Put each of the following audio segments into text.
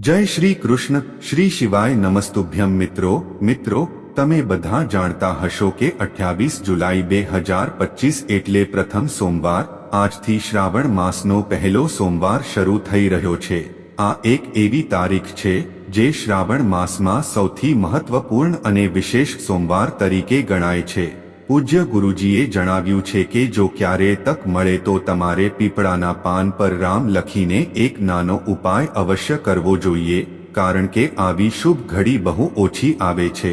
જય શ્રી કૃષ્ણ. શ્રી શિવાય નમસ્તુભ્યમ મિત્રો. મિત્રો, તમે બધા જાણતા હશો કે અઠ્યાવીસ જુલાઈ બે હજાર પચીસ એટલે પ્રથમ સોમવાર, આજથી શ્રાવણ માસનો પહેલો સોમવાર શરૂ થઈ રહ્યો છે. આ એક એવી તારીખ છે, જે શ્રાવણ માસમાં સૌથી મહત્વપૂર્ણ અને વિશેષ સોમવાર તરીકે ગણાય છે. પૂજ્ય ગુરુજીએ જણાવ્યું છે કે જો ક્યારે તક મળે તો તમારે પીપળાના પાન પર રામ લખીને એક નાનો ઉપાય અવશ્ય કરવો જોઈએ, કારણ કે આવી શુભ ઘડી બહુ ઓછી આવે છે.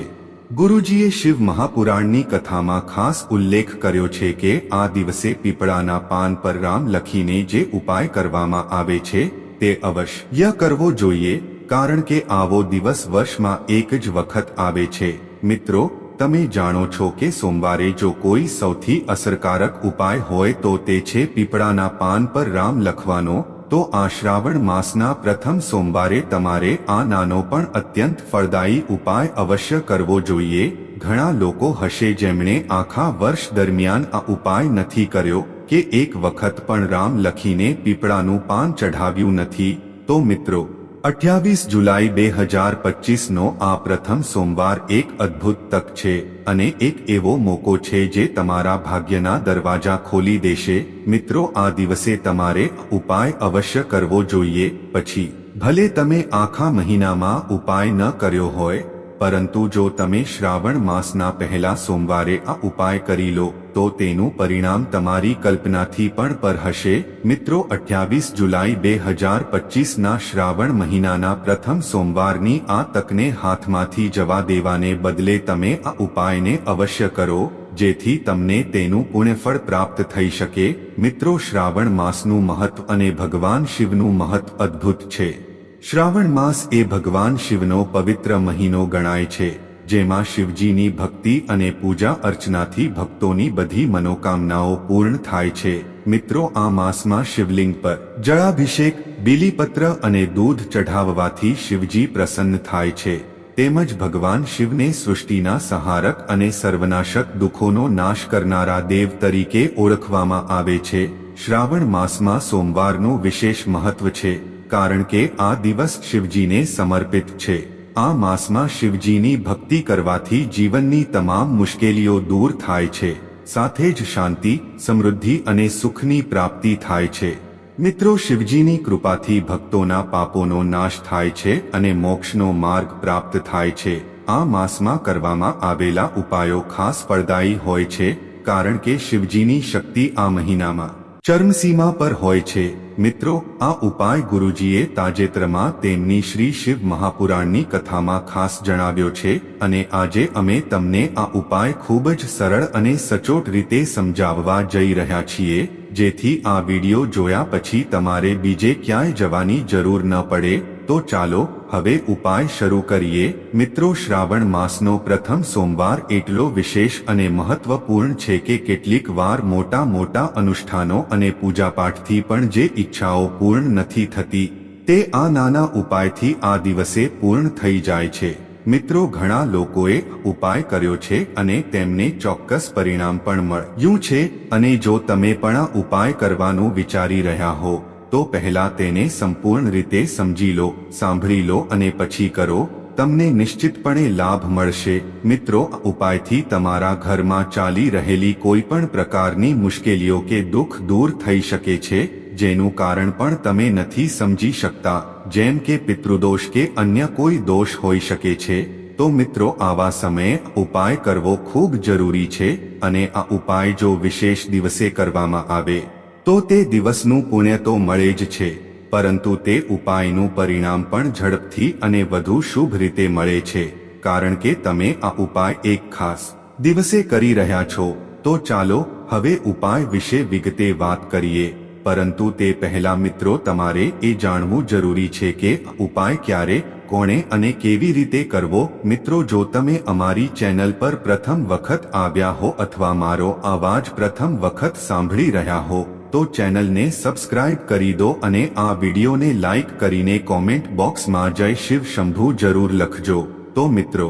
ગુરુજીએ શિવ મહાપુરાણની કથામાં ખાસ ઉલ્લેખ કર્યો છે કે આ દિવસે પીપળાના પાન પર રામ લખીને જે ઉપાય કરવામાં આવે છે, તે અવશ્ય કરવો જોઈએ, કારણ કે આવો દિવસ વર્ષમાં એક જ વખત આવે છે. મિત્રો તમે જાણો છો કે સોમવારે જો કોઈ સૌથી અસરકારક ઉપાય હોય તો તે છે પીપળાના પાન પર રામ લખવાનો, તો આ શ્રાવણ માસના પ્રથમ સોમવારે તમારે આ નાનો પણ અત્યંત ફળદાયી ઉપાય અવશ્ય કરવો જોઈએ. ઘણા લોકો હશે જેમણે આખા વર્ષ દરમિયાન આ ઉપાય નથી કર્યો, કે એક વખત પણ રામ લખીને પીપળાનું પાન ચઢાવ્યું નથી. તો મિત્રો અઠ્યાવીસ જુલાઈ બે હજાર પચીસનો આ પ્રથમ સોમવાર એક અદ્ભુત તક છે અને એક એવો મોકો છે જે તમારા ભાગ્યના દરવાજા ખોલી દેશે. મિત્રો, આ દિવસે તમારે ઉપાય અવશ્ય કરવો જોઈએ. પછી, ભલે તમે આખા મહિનામાં ઉપાય ન કર્યો હોય પરંતુ જો તમે શ્રાવણ માસના પહેલા સોમવારે આ ઉપાય કરી લો, તો તેનું પરિણામ તમારી કલ્પનાથી પણ પર હશે. મિત્રો, અઠ્યાવીસ જુલાઈ બે હજાર પચીસના શ્રાવણ મહિનાના પ્રથમ સોમવારની આ તકને હાથમાંથી જવા દેવાને બદલે તમે આ ઉપાયને અવશ્ય કરો, જેથી તમને તેનું પુણ્યફળ પ્રાપ્ત થઈ શકે. મિત્રો, શ્રાવણ માસનું મહત્વ અને ભગવાન શિવનું મહત્વ અદ્ભુત છે. શ્રાવણ માસ એ ભગવાન શિવનો પવિત્ર મહિનો ગણાય છે, જેમાં શિવજીની ભક્તિ અને પૂજા અર્ચનાથી ભક્તોની બધી મનોકામનાઓ પૂર્ણ થાય છે. મિત્રો, આ માસમાં શિવલિંગ પર જળાભિષેક, બીલીપત્ર અને દૂધ ચઢાવવાથી શિવજી પ્રસન્ન થાય છે. તેમજ ભગવાન શિવને સૃષ્ટિના સહારક અને સર્વનાશક દુઃખોનો નાશ કરનારા દેવ તરીકે ઓળખવામાં આવે છે. શ્રાવણ માસમાં સોમવારનું વિશેષ મહત્વ છે. કારણ કે આ દિવસ શિવજીને સમર્પિત છે. આ માસમાં શિવજીની ભક્તિ કરવાથી જીવનની તમામ મુશ્કેલીઓ દૂર થાય છે. સાથે જ શાંતિ, સમૃદ્ધિ અને સુખની પ્રાપ્તિ થાય છે. મિત્રો, શિવજીની કૃપાથી ભક્તોના પાપોનો નાશ થાય છે અને મોક્ષનો માર્ગ પ્રાપ્ત થાય છે. આ માસમાં કરવામાં આવેલા ઉપાયો ખાસ ફળદાયી હોય છે, કારણ કે શિવજીની શક્તિ આ મહિનામાં ચર્મસીમા પર હોય છે. મિત્રો, આ ઉપાય ગુરુજીએ તાજેતરમાં તેમની શ્રી શિવ મહાપુરાણની કથામાં ખાસ જણાવ્યો છે અને આજે અમે તમને આ ઉપાય ખૂબ જ સરળ અને સચોટ રીતે સમજાવવા જઈ રહ્યા છીએ, જેથી આ વિડિયો જોયા પછી તમારે બીજે ક્યાંય જવાની જરૂર ન પડે. તો ચાલો હવે ઉપાય શરૂ કરીએ. મિત્રો, શ્રાવણ માસનો પ્રથમ સોમવાર એટલો વિશેષ અને મહત્વપૂર્ણ છે કે કેટલીક વાર મોટા મોટા અનુષ્ઠાનો અને પૂજાપાઠથી પણ જે ઈચ્છાઓ પૂર્ણ નથી થતી, તે આ નાના ઉપાયથી આ દિવસે પૂર્ણ થઈ જાય છે. મિત્રો, ઘણા લોકોએ ઉપાય કર્યો છે અને તેમને ચોક્કસ પરિણામ પણ મળ્યું છે. અને જો તમે પણ આ ઉપાય કરવાનું વિચારી રહ્યા હો તો પહેલા તેને સંપૂર્ણ રીતે સમજી લો, સાંભળી લો અને પછી કરો, તમને નિશ્ચિતપણે લાભ મળશે. મિત્રો ઉપાયથી તમારા ઘરમાં ચાલી રહેલી કોઈ પણ પ્રકારની મુશ્કેલીઓ કે દુઃખ દૂર થઈ શકે છે, જેનું કારણ પણ તમે નથી સમજી શકતા. જેમ કે પિતૃદોષ કે અન્ય કોઈ દોષ હોઈ શકે છે. તો મિત્રો, આવા સમયે ઉપાય કરવો ખૂબ જરૂરી છે અને આ ઉપાય જો વિશેષ દિવસે કરવામાં આવે તો તે દિવસનું પુણ્ય તો મળે જ છે, પરંતુ તે ઉપાયનું પરિણામ પણ ઝડપથી અને વધુ શુભ રીતે મળે છે, કારણ કે તમે આ ઉપાય એક ખાસ દિવસે કરી રહ્યા છો, તો ચાલો હવે ઉપાય વિશે વિગતે વાત કરીએ, પરંતુ તે પહેલા મિત્રો તમારે એ જાણવું જરૂરી છે કે ઉપાય ક્યારે, કોણે અને કેવી રીતે કરવો. મિત્રો, જો તમે અમારી ચેનલ પર પ્રથમ વખત આવ્યા હો અથવા મારો અવાજ પ્રથમ વખત સાંભળી રહ્યા હો તો ચેનલને સબસ્ક્રાઇબ કરી દો અને આ વિડીયોને લાઇક કરીને કોમેન્ટ બોક્સમાં જય શિવ શંભુ જરૂર લખજો. તો મિત્રો,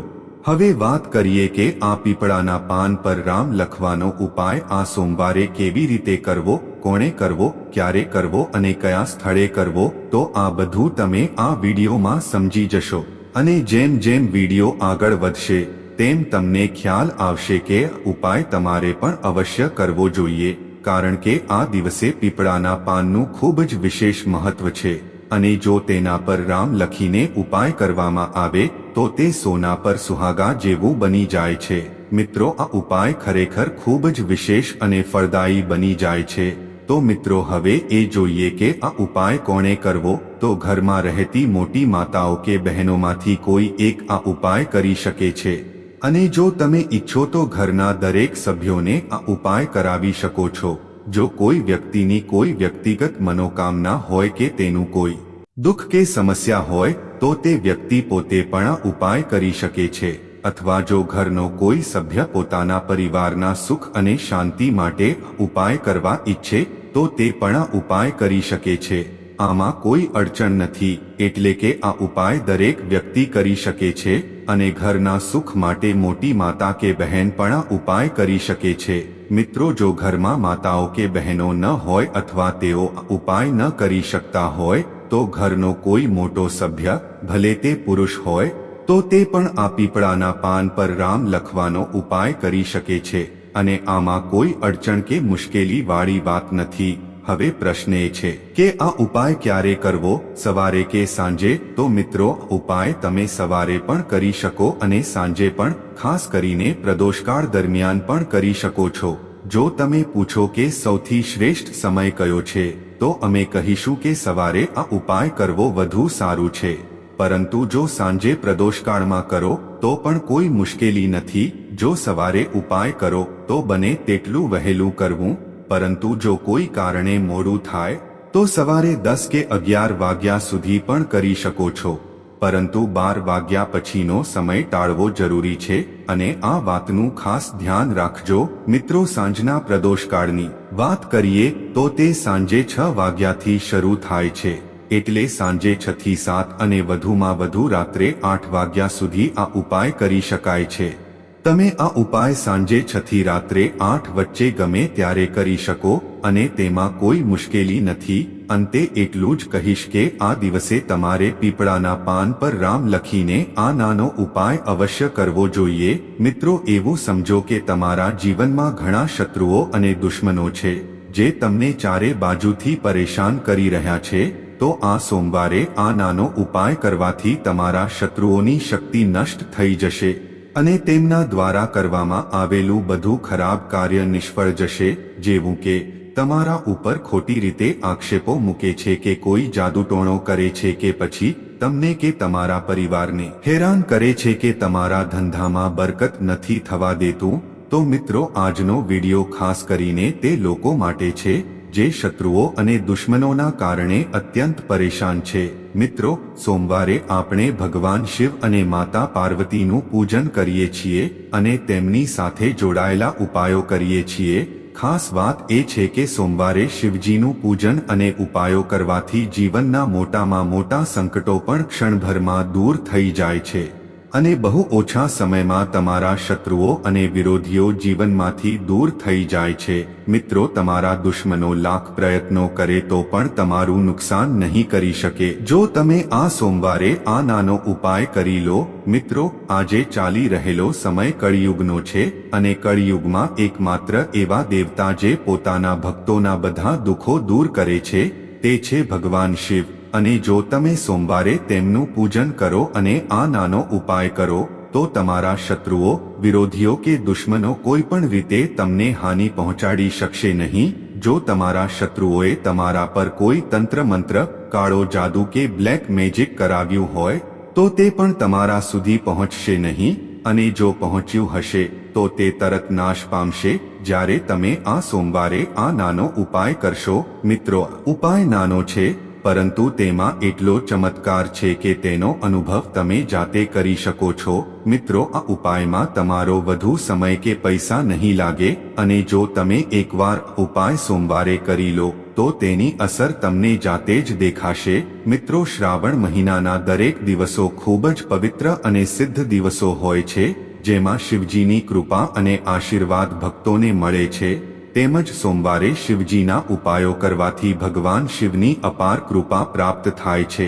હવે વાત કરીએ કે આ પીપળાના પાન પર રામ લખવાનો ઉપાય આ સોમવારે કેવી રીતે કરવો, કોણે કરવો, ક્યારે કરવો અને કયા સ્થળે કરવો, તો આ બધું તમે આ વિડીયોમાં સમજી જશો. અને જેમ જેમ વીડિયો આગળ વધશે, તેમ તમને ખ્યાલ આવશે કે ઉપાય તમારે પણ અવશ્ય કરવો જોઈએ. કારણ કે આ દિવસે પીપળાના પાનનું ખૂબ જ વિશેષ મહત્વ છે અને જો તેના પર રામ લખીને ઉપાય કરવામાં આવે, તો તે સોના પર સુહાગા જેવું બની જાય છે. મિત્રો, આ ઉપાય ખરેખર ખૂબ જ વિશેષ અને ફળદાયી બની જાય છે. તો મિત્રો, હવે એ જોઈએ કે આ ઉપાય કોણે કરવો? તો ઘરમાં રહેતી મોટી માતાઓ કે બહેનોમાંથી કોઈ એક આ ઉપાય કરી શકે છે. અને જો તમે ઈચ્છો તો ઘરના દરેક સભ્યોને આ ઉપાય કરાવી શકો છો. જો કોઈ વ્યક્તિની કોઈ વ્યક્તિગત મનોકામના હોય કે તેનું કોઈ દુઃખ કે સમસ્યા હોય, તો તે વ્યક્તિ પોતે પણ આ ઉપાય કરી શકે છે. અથવા જો ઘરનો કોઈ સભ્ય પોતાના પરિવારના સુખ અને શાંતિ માટે ઉપાય કરવા ઈચ્છે, તો તે પણ આ ઉપાય કરી શકે છે. આમાં કોઈ અડચણ નથી, એટલે કે આ ઉપાય દરેક વ્યક્તિ કરી શકે છે. અને ઘરના સુખ માટે મોટી માતા કે બહેન પણ ઉપાય કરી શકે છે. મિત્રો, જો ઘરમાં માતાઓ કે બહેનો ન હોય અથવા તેઓ ઉપાય ન કરી શકતા હોય, તો ઘરનો કોઈ મોટો સભ્ય, ભલે તે પુરુષ હોય, તો તે પણ આ પીપળાના પાન પર રામ લખવાનો ઉપાય કરી શકે છે. અને આમાં કોઈ અડચણ કે મુશ્કેલી વાળી વાત નથી. હવે પ્રશ્ન એ છે કે આ ઉપાય ક્યારે કરવો? સવારે કે સાંજે? તો મિત્રો ઉપાય તમે સવારે પણ કરી શકો અને સાંજે પણ, ખાસ કરીને પ્રદોષકાળ દરમિયાન પણ કરી શકો છો. જો તમે પૂછો કે સૌથી શ્રેષ્ઠ સમય કયો છે, તો અમે કહીશું કે સવારે આ ઉપાય કરવો વધુ સારું છે. પરંતુ જો સાંજે પ્રદોષકાળમાં કરો, તો પણ કોઈ મુશ્કેલી નથી. જો સવારે ઉપાય કરો, તો બને તેટલું વહેલું કરવું પરંતુ જો કોઈ કારણે મોડું થાય, તો સવારે દસ કે અગિયાર વાગ્યા સુધી પણ કરી શકો છો. પરંતુ બાર વાગ્યા પછીનો સમય ટાળવો જરૂરી છે અને આ વાતનું ખાસ ધ્યાન રાખજો. મિત્રો, સાંજના પ્રદોષકાળની વાત કરીએ, તો તે સાંજે છ વાગ્યાથી શરૂ થાય છે. એટલે સાંજે છ થી સાત અને વધુમાં વધુ રાત્રે આઠ વાગ્યા સુધી આ ઉપાય કરી શકાય છે. તમે આ ઉપાય સાંજે છથી રાત્રે આઠ વચ્ચે ગમે ત્યારે કરી શકો, અને તેમાં કોઈ મુશ્કેલી નથી, અંતે એટલું જ કહીશ કે આ દિવસે તમારે પીપળાના પાન પર રામ લખીને આ નાનો ઉપાય અવશ્ય કરવો જોઈએ. મિત્રો, એવું સમજો કે તમારા જીવનમાં ઘણા શત્રુઓ અને દુશ્મનો છે, જે તમને ચારે બાજુથી પરેશાન કરી રહ્યા છે, તો આ સોમવારે આ નાનો ઉપાય કરવાથી તમારા શત્રુઓની શક્તિ નષ્ટ થઈ જશે. અને તેમના દ્વારા કરવામાં આવેલું બધું ખરાબ કાર્ય નિષ્ફળ જશે, જેવું કે, તમારા ઉપર ખોટી રીતે આક્ષેપો મૂકે છે કે કોઈ જાદુટોણો કરે છે કે પછી, તમને કે તમારા પરિવારને હેરાન કરે છે કે તમારા ધંધામાં બરકત નથી થવા દેતું, તો મિત્રો આજનો વિડિયો ખાસ કરીને તે લોકો માટે છે જે શત્રુઓ અને દુશ્મનોના કારણે અત્યંત પરેશાન છે. મિત્રો, સોમવારે આપણે ભગવાન શિવ અને માતા પાર્વતીનું પૂજન કરીએ છીએ અને તેમની સાથે જોડાયેલા ઉપાયો કરીએ છીએ. ખાસ વાત એ છે કે સોમવારે શિવજીનું પૂજન અને ઉપાયો કરવાથી જીવનના મોટામાં મોટા સંકટો પણ ક્ષણભરમાં દૂર થઈ જાય છે. અને બહુ ઓછા સમયમાં તમારા શત્રુઓ અને વિરોધીઓ જીવનમાંથી દૂર થઈ જાય છે. મિત્રો, તમારા દુશ્મનો લાખ પ્રયત્નો કરે તો પણ તમારું નુકસાન નહીં કરી શકે. જો તમે આ સોમવારે આ નાનો ઉપાય કરી લો, મિત્રો, આજે ચાલી રહેલો સમય કળિયુગનો છે અને કળિયુગમાં એકમાત્ર એવા દેવતા જે પોતાના ભક્તોના બધા દુઃખો દૂર કરે છે, તે છે ભગવાન શિવ. અને જો તમે સોમવારે તેમનું પૂજન કરો અને આ નાનો ઉપાય કરો, તો તમારા શત્રુઓ, વિરોધીઓ કે દુશ્મનો કોઈ પણ રીતે તમને હાનિ પહોંચાડી શકશે નહીં. જો તમારા શત્રુઓએ તમારા પર કોઈ તંત્ર મંત્ર કાળો જાદુ કે બ્લેક મેજિક કરાવ્યું હોય, તો તે પણ તમારા સુધી પહોંચશે નહીં. અને જો પહોંચ્યું હશે, તો તે તરત નાશ પામશે. જ્યારે તમે આ સોમવારે આ નાનો ઉપાય કરશો, મિત્રો, ઉપાય નાનો છે. પરંતુ તેમાં એટલો ચમત્કાર છે કે તેનો અનુભવ તમે જાતે કરી શકો છો. મિત્રો, આ ઉપાયમાં તમારો વધુ સમય કે પૈસા નહીં લાગે અને જો તમે એકવાર ઉપાય સોમવારે કરી લો, તો તેની અસર તમને જાતે જ દેખાશે. મિત્રો, શ્રાવણ મહિનાના દરેક દિવસો ખૂબ જ પવિત્ર અને સિદ્ધ દિવસો હોય છે, જેમાં શિવજીની કૃપા અને આશીર્વાદ ભક્તોને મળે છે. તેમજ સોમવારે શિવજીના ઉપાયો કરવાથી ભગવાન શિવની અપાર કૃપા પ્રાપ્ત થાય છે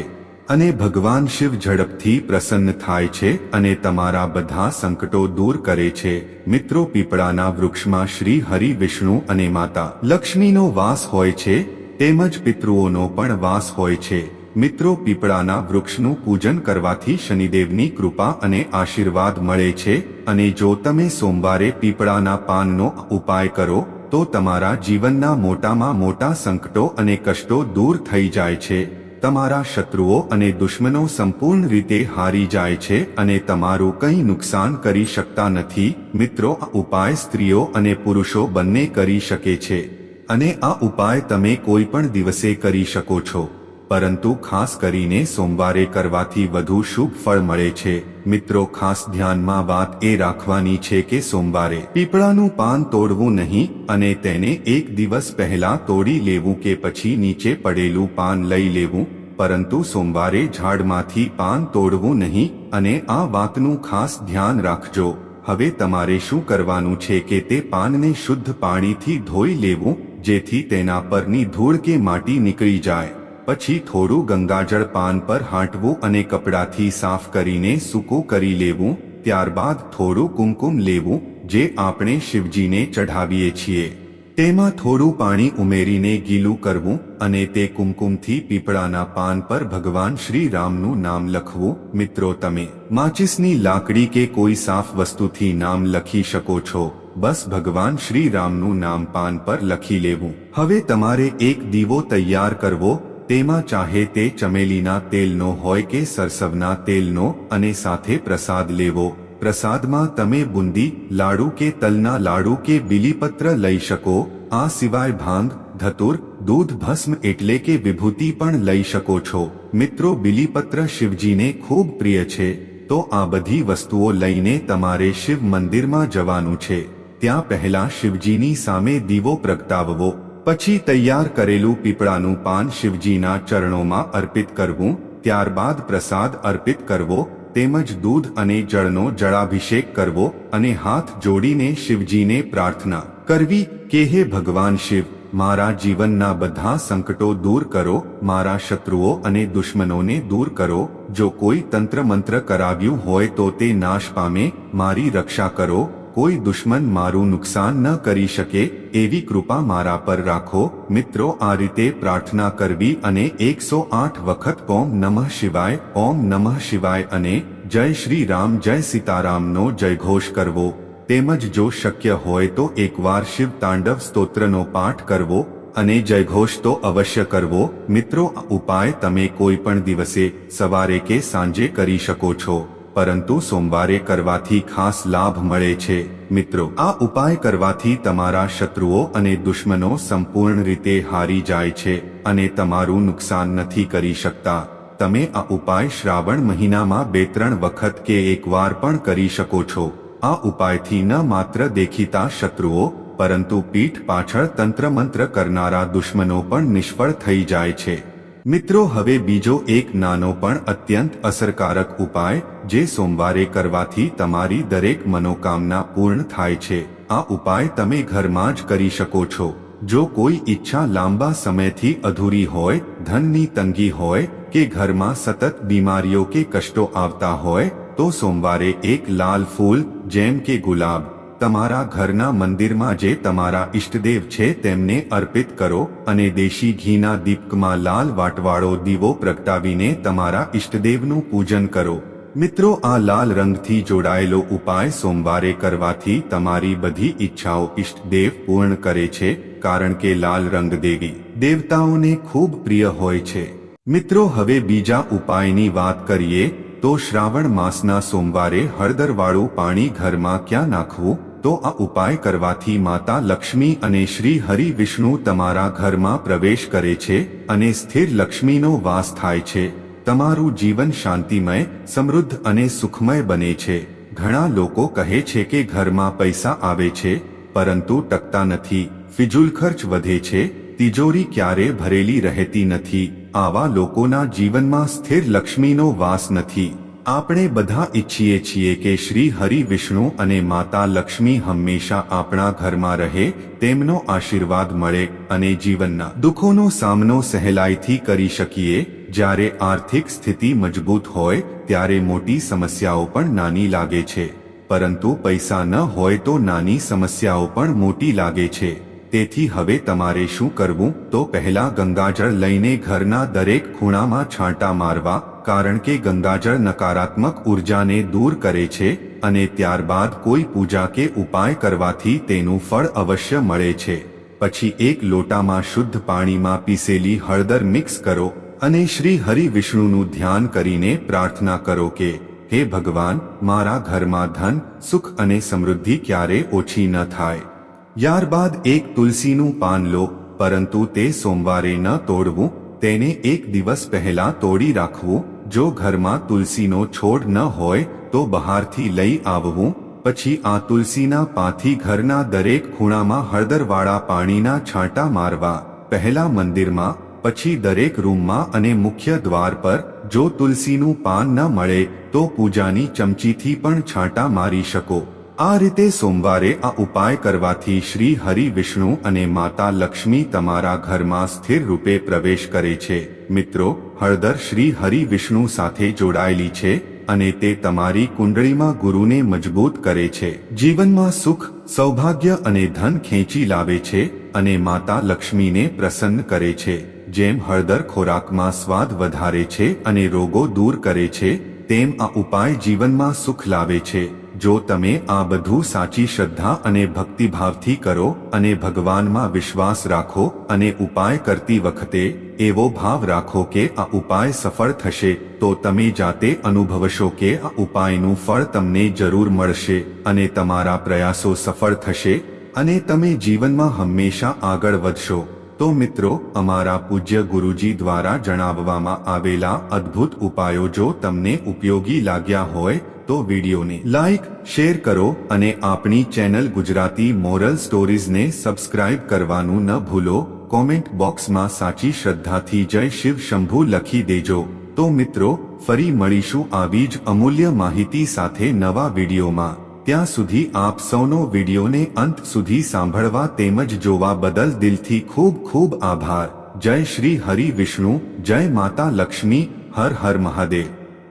અને ભગવાન શિવ ઝડપથી પ્રસન્ન થાય છે અને તમારા બધા સંકટો દૂર કરે છે. મિત્રો, પીપળાના વૃક્ષમાં શ્રી હરિ વિષ્ણુ અને માતા લક્ષ્મીનો વાસ હોય છે, તેમજ પિતૃઓનો પણ વાસ હોય છે. મિત્રો, પીપળાના વૃક્ષનું પૂજન કરવાથી શનિદેવની કૃપા અને આશીર્વાદ મળે છે અને જો તમે સોમવારે પીપળાના પાનનો ઉપાય કરો તો તમારા જીવનના મોટામાં મોટા સંકટો અને કષ્ટો દૂર થઈ જાય છે. તમારા શત્રુઓ અને દુશ્મનો સંપૂર્ણ રીતે હારી જાય છે અને તમારું કંઈ નુકસાન કરી શકતા નથી. મિત્રો, આ ઉપાય સ્ત્રીઓ અને પુરુષો બંને કરી શકે છે. અને આ ઉપાય તમે કોઈ પણ દિવસે કરી શકો છો. પરંતુ ખાસ કરીને સોમવારે કરવાથી વધુ શુભ ફળ મળે છે. મિત્રો, ખાસ ધ્યાનમાં વાત એ રાખવાની છે કે સોમવારે પીપળાનું પાન તોડવું નહીં અને તેને એક દિવસ પહેલા તોડી લેવું કે પછી નીચે પડેલું પાન લઈ લેવું, પરંતુ સોમવારે ઝાડમાંથી પાન તોડવું નહીં અને આ વાતનું ખાસ ધ્યાન રાખજો. હવે તમારે શું કરવાનું છે કે તે પાનને શુદ્ધ પાણીથી ધોઈ લેવું, જેથી તેના પરની ધૂળ કે માટી નીકળી જાય. પછી થોડું ગંગાજળ પાન પર હાંટવું અને કપડાથી સાફ કરીને સૂકું કરી લેવું, ત્યારબાદ થોડું કુમકુમ લેવું, જે આપણે શિવજીને ચઢાવીએ છીએ. તેમાં થોડું પાણી ઉમેરીને ગીલું કરવું અને તે કુમકુમથી પીપળાના પાન પર ભગવાન શ્રી રામનું નામ લખવું. મિત્રો, તમે માચિસની લાકડી કે કોઈ સાફ વસ્તુથી નામ લખી શકો છો. બસ ભગવાન શ્રી રામનું નામ પાન પર લખી લેવું. હવે તમારે એક દીવો તૈયાર કરવો તેમાં ચાહે તે ચમેલીના તેલનો હોય કે સરસવના તેલનો અને સાથે પ્રસાદ લેવો. પ્રસાદમાં તમે બુંદી, લાડુ કે તલના લાડુ કે બીલીપત્ર લઈ શકો. આ સિવાય ભાંગ, ધતુર, દૂધ, ભસ્મ એટલે કે વિભૂતિ પણ લઈ શકો છો. મિત્રો, બીલીપત્ર શિવજીને ખૂબ પ્રિય છે. તો આ બધી વસ્તુઓ લઈને તમારે શિવ મંદિરમાં જવાનું છે. ત્યાં પહેલા શિવજીની સામે દીવો પ્રગટાવવો. પછી તૈયાર કરેલું પીપળાનું પાન શિવજીના ચરણોમાં અર્પિત કરવું, ત્યારબાદ પ્રસાદ અર્પિત કરવો, તેમજ દૂધ અને જળનો જળાભિષેક કરવો અને હાથ જોડીને શિવજીને પ્રાર્થના કરવી કે હે ભગવાન શિવ, મારા જીવનના બધા સંકટો દૂર કરો, મારા શત્રુઓ અને દુશ્મનોને દૂર કરો, જો કોઈ તંત્ર મંત્ર કરાવ્યું હોય તો તે નાશ પામે, મારી રક્ષા કરો કોઈ દુશ્મન મારું નુકસાન ન કરી શકે, એવી કૃપા મારા પર રાખો, મિત્રો આ રીતે પ્રાર્થના કરવી અને એકસો આઠ વખત ઓમ નમઃ શિવાય, ઓમ નમઃ શિવાય અને જય શ્રી રામ, જય સીતારામનો જયઘોષ કરવો. તેમજ જો શક્ય હોય તો એકવાર શિવ તાંડવ સ્તોત્રનો પાઠ કરવો અને જયઘોષ તો અવશ્ય કરવો. મિત્રો ઉપાય તમે કોઈ પણ દિવસે સવારે કે સાંજે કરી શકો છો. પરંતુ સોમવારે કરવાથી ખાસ લાભ મળે છે. મિત્રો, આ ઉપાય કરવાથી તમારા શત્રુઓ અને દુશ્મનો સંપૂર્ણ રીતે હારી જાય છે અને તમારું નુકસાન નથી કરી શકતા. તમે આ ઉપાય શ્રાવણ મહિનામાં બે ત્રણ વખત કે એકવાર પણ કરી શકો છો. આ ઉપાયથી ન માત્ર દેખીતા શત્રુઓ, પરંતુ પીઠ પાછળ તંત્ર મંત્ર કરનારા દુશ્મનો પણ નિષ્ફળ થઈ જાય છે. મિત્રો, હવે બીજો એક નાનો પણ અત્યંત અસરકારક ઉપાય, જે સોમવારે કરવાથી તમારી દરેક મનોકામના પૂર્ણ થાય છે. આ ઉપાય તમે ઘરમાં જ કરી શકો છો. જો કોઈ ઈચ્છા લાંબા સમયથી અધૂરી હોય, ધનની તંગી હોય, કે ઘરમાં સતત બીમારીઓ કે કષ્ટો આવતા હોય, તો સોમવારે એક લાલ ફૂલ, જેમ કે ગુલાબ તમારા ઘરના મંદિરમાં જે તમારા ઈષ્ટદેવ છે તેમને અર્પિત કરો અને દેશી ઘીના દીપકમાં લાલ વાટવાળો દીવો પ્રગટાવીને તમારા ઇષ્ટદેવનું પૂજન કરો. મિત્રો, આ લાલ રંગથી જોડાયેલો ઉપાય સોમવારે કરવાથી તમારી બધી ઈચ્છાઓ ઈષ્ટદેવ પૂર્ણ કરે છે, કારણ કે લાલ રંગ દેવી દેવતાઓને ખૂબ પ્રિય હોય છે. મિત્રો, હવે બીજા ઉપાયની વાત કરીએ, તો શ્રાવણ માસના સોમવારે હળદરવાળું પાણી ઘરમાં ક્યાં નાખવું? તો આ ઉપાય કરવાથી માતા લક્ષ્મી અને શ્રી હરિ વિષ્ણુ તમારા ઘરમાં પ્રવેશ કરે છે અને સ્થિર લક્ષ્મીનો વાસ થાય છે. તમારું જીવન શાંતિમય, સમૃદ્ધ અને સુખમય બને છે. ઘણા લોકો કહે છે કે ઘરમાં પૈસા આવે છે, પરંતુ ટકતા નથી. ફિજુલ ખર્ચ વધે છે, તિજોરી ક્યારે ભરેલી રહેતી નથી. આવા લોકોના જીવનમાં સ્થિર લક્ષ્મીનો વાસ નથી. આપણે બધા ઈચ્છીએ છીએ કે શ્રી હરિ વિષ્ણુ અને માતા લક્ષ્મી હંમેશા આપણા ઘરમાં રહે, તેમનો આશીર્વાદ મળે અને જીવનના દુઃખોનો સામનો સહેલાઈથી કરી શકીએ. જ્યારે આર્થિક સ્થિતિ મજબૂત હોય, ત્યારે મોટી સમસ્યાઓ પણ નાની લાગે છે. પરંતુ પૈસા ન હોય તો નાની સમસ્યાઓ પણ મોટી લાગે છે. તેથી હવે તમારે શું કરવું? તો પહેલા ગંગાજળ લઈને ઘરના દરેક ખૂણામાં છાંટા મારવા કારણ કે ગંગાજળ નકારાત્મક ઉર્જાને દૂર કરે છે અને ત્યારબાદ કોઈ પૂજા કે ઉપાય કરવાથી તેનું ફળ અવશ્ય મળે છે. પછી એક લોટામાં શુદ્ધ પાણીમાં પીસેલી હળદર મિક્સ કરો અને શ્રી હરિ વિષ્ણુનું ધ્યાન કરીને પ્રાર્થના કરો કે, હે ભગવાન, મારા ઘરમાં ધન, સુખ અને સમૃદ્ધિ ક્યારે ઓછી ન થાય. ત્યારબાદ એક તુલસીનું પાન લો, પરંતુ તે સોમવારે ન તોડવું, તેને એક દિવસ પહેલા તોડી રાખવું જો ઘરમાં તુલસીનો છોડ ન હોય, તો બહારથી લઈ આવવું, પછી આ તુલસીના પાથી ઘરના દરેક ખૂણામાં હળદરવાળા પાણીના છાંટા મારવા, પહેલા મંદિરમાં, પછી દરેક રૂમમાં અને મુખ્ય દ્વાર પર, જો તુલસીનું પાન ન મળે, તો પૂજાની ચમચીથી પણ છાંટા મારી શકો. આ રીતે સોમવારે આ ઉપાય કરવાથી શ્રી હરિ વિષ્ણુ અને માતા લક્ષ્મી તમારા ઘરમાં સ્થિર રૂપે પ્રવેશ કરે છે. મિત્રો, હળદર શ્રી હરિ વિષ્ણુ સાથે જોડાયેલી છે અને તે તમારી કુંડળીમાં ગુરુને મજબૂત કરે છે. જીવનમાં સુખ, સૌભાગ્ય અને ધન ખેંચી લાવે છે અને માતા લક્ષ્મીને પ્રસન્ન કરે છે. જેમ હળદર ખોરાકમાં સ્વાદ વધારે છે અને રોગો દૂર કરે છે, તેમ આ ઉપાય જીવનમાં સુખ લાવે છે. જો તમે આ બધું સાચી શ્રદ્ધા અને ભક્તિભાવથી કરો અને ભગવાનમાં વિશ્વાસ રાખો અને ઉપાય કરતી વખતે એવો ભાવ રાખો કે આ ઉપાય સફળ થશે, તો તમે જાતે અનુભવશો કે આ ઉપાયનું ફળ તમને જરૂર મળશે અને તમારા પ્રયાસો સફળ થશે અને તમે જીવનમાં હંમેશા આગળ વધશો. તો મિત્રો, અમારા પૂજ્ય ગુરુજી દ્વારા જણાવવામાં આવેલા અદ્ભુત ઉપાયો જો તમને ઉપયોગી લાગ્યા હોય, તો વિડીયોને લાઈક, શેર કરો અને આપણી ચેનલ ગુજરાતી મોરલ સ્ટોરીઝને સબસ્ક્રાઇબ કરવાનું ન ભૂલો. કોમેન્ટ બોક્સમાં સાચી શ્રદ્ધાથી જય શિવ શંભુ લખી દેજો. તો મિત્રો, ફરી મળીશું આવી જ અમૂલ્ય માહિતી સાથે નવા વિડીયોમાં. ત્યાં સુધી આપ સૌનો વિડીયોને અંત સુધી સાંભળવા તેમજ જોવા બદલ દિલથી ખૂબ ખૂબ આભાર. જય શ્રી હરિ વિષ્ણુ, જય માતા લક્ષ્મી, હર હર મહાદેવ.